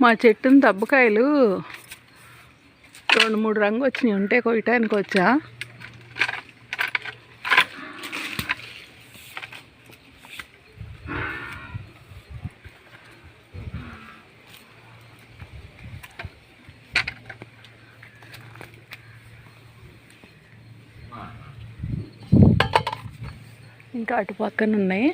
మా చెట్టుని దబ్బకాయలు రెండు మూడు రంగు వచ్చినాయి. ఉంటే కొయ్యటానికి వచ్చా? ఇంకా అటు పక్కన ఉన్నాయి.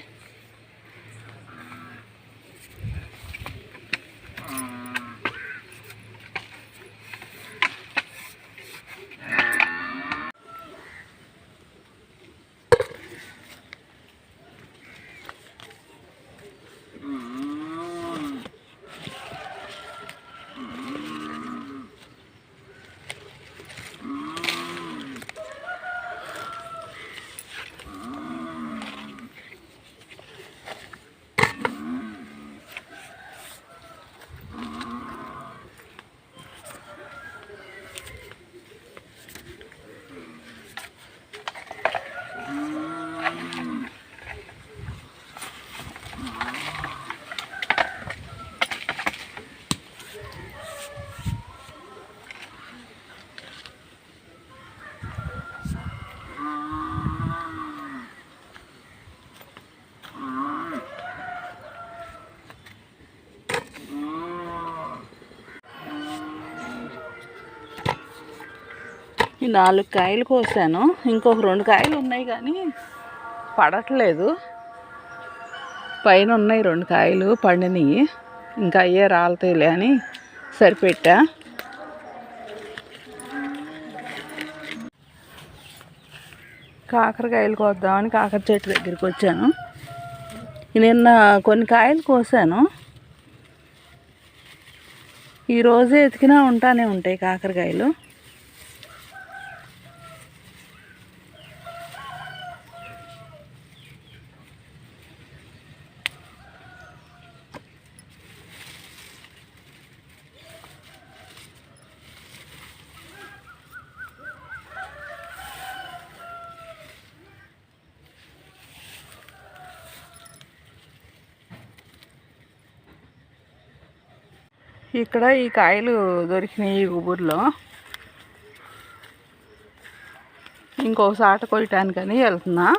ఈ నాలుగు కాయలు కోసాను. ఇంకొక రెండు కాయలు ఉన్నాయి కానీ పడట్లేదు. పైన ఉన్నాయి రెండు కాయలు పండినవి ఇంకా అయ్యే రాలతాయిలే అని సరిపెట్టా. కాకరకాయలు కోద్దామని కాకర చెట్టు దగ్గరికి వచ్చాను. నిన్న కొన్ని కాయలు కోసాను. ఈరోజే ఎతికినా ఉంటానే ఉంటాయి కాకరకాయలు ఇక్కడ ఈ కాయలు దొరికినాయి ఈ ఊబుర్లో. ఇంకో సాట కొయ్యటానికని వెళ్తున్నా.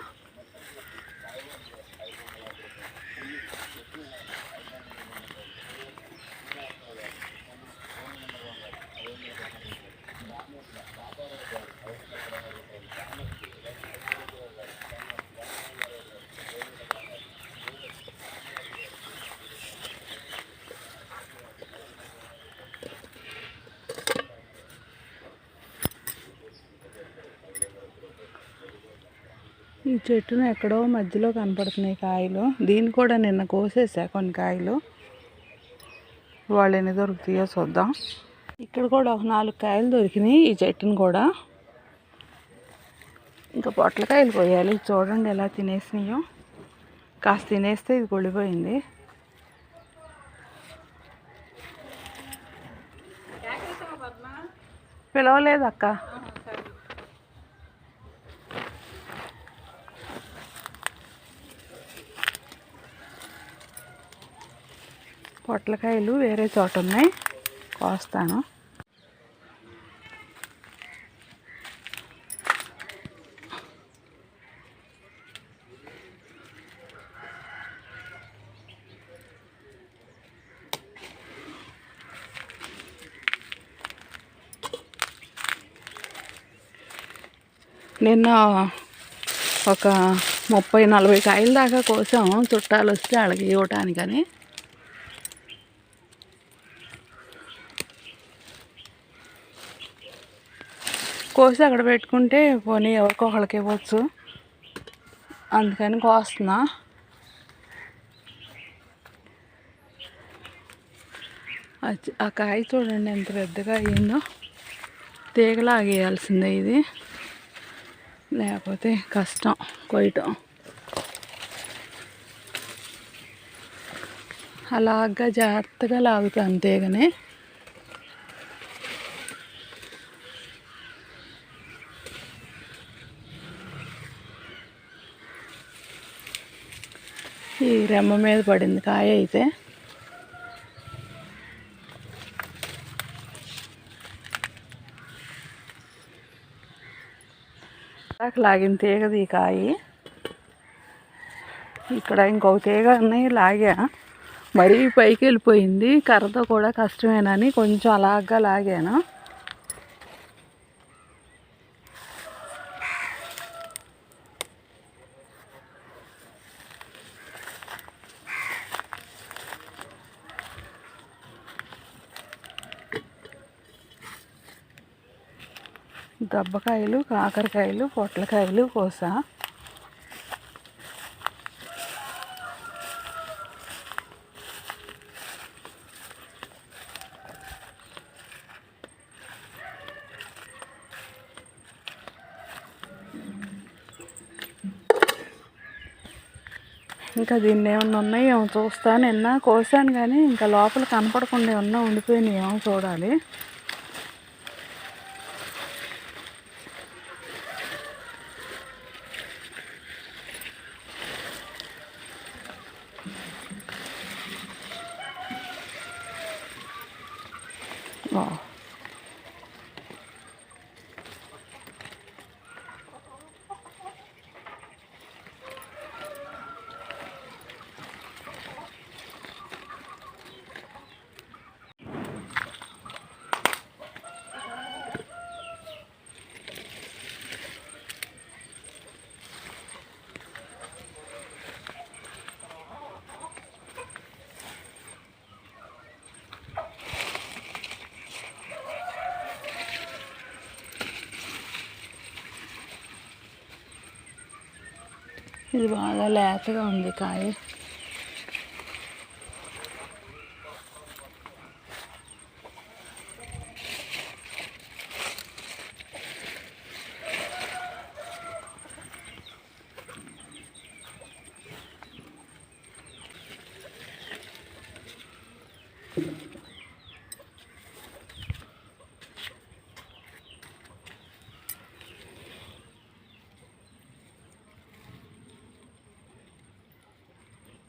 ఈ చెట్టును ఎక్కడో మధ్యలో కనపడుతున్నాయి కాయలు. దీన్ని కూడా నిన్న కోసేసా కొన్ని కాయలు. వాళ్ళు ఎన్ని దొరుకుతాయో చూద్దాం. ఇక్కడ కూడా ఒక నాలుగు కాయలు దొరికినాయి ఈ చెట్టును కూడా. ఇంకా పొట్లకాయలు పోయాలి చూడండి ఎలా తినేసినాయో. కాస్త తినేస్తే ఇది కొడిపోయింది పిలవలేదు అక్క. పొట్లకాయలు వేరే చోట ఉన్నాయి. కోస్తాను. నిన్న ఒక ముప్పై నలభై కాయల దాకా కోసాము. చుట్టాలు వస్తే వాళ్ళకి ఇవ్వటానికని. కోసి అక్కడ పెట్టుకుంటే పోనీ ఎవరికో ఒకళ్ళకి ఇవ్వచ్చు. అందుకని కోస్తున్నా. ఆ కాయ చూడండి ఎంత పెద్దగా అయ్యిందో. తీగలాగేయాల్సిందే ఇది. లేకపోతే కష్టం కొయ్యటం. అలాగా జాగ్రత్తగా లాగుతాను తీగనే. ఈ రెమ్మ మీద పడింది కాయ అయితే. లాగిన తీగది ఈ కాయ. ఇక్కడ ఇంకొక తీగ ఉన్నాయి లాగా. మరీ పైకి వెళ్ళిపోయింది. కర్రతో కూడా కష్టమేనని కొంచెం అలాగా లాగాను. దబ్బకాయలు కాకరకాయలు పొట్లకాయలు కోసా. ఇంకా దీన్ని ఏమన్నా ఉన్నాయేమో చూస్తా. నిన్న కోసాను కానీ ఇంకా లోపల కనపడకుండా ఏమన్నా ఉండిపోయినాయి. ఏమో చూడాలి. ఇది బాగా లేతగా ఉంది కాయ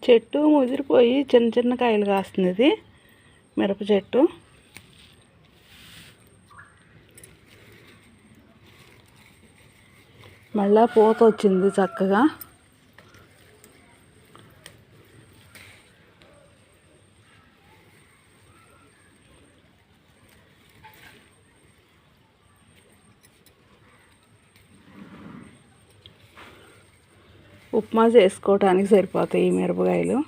చెట్టు ముదిరిపోయి చిన్న చిన్న కాయలు కాస్తుంది ఇది మిరప చెట్టు. మళ్ళా పూత వచ్చింది చక్కగా. ఉప్మా చేసుకోవటానికి సరిపోతాయి ఈ మిరపకాయలు.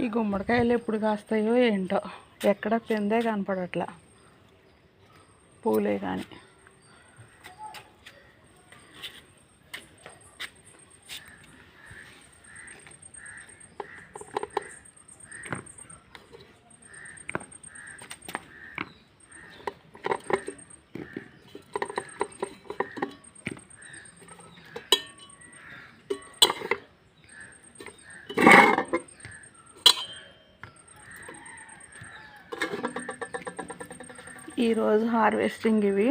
ఈ గుమ్మడికాయలు ఎప్పుడు కాస్తాయో ఏంటో. ఎక్కడ పిందే కనపడట్లా. పూలే కానీ. ఈరోజు హార్వెస్టింగ్ ఇవి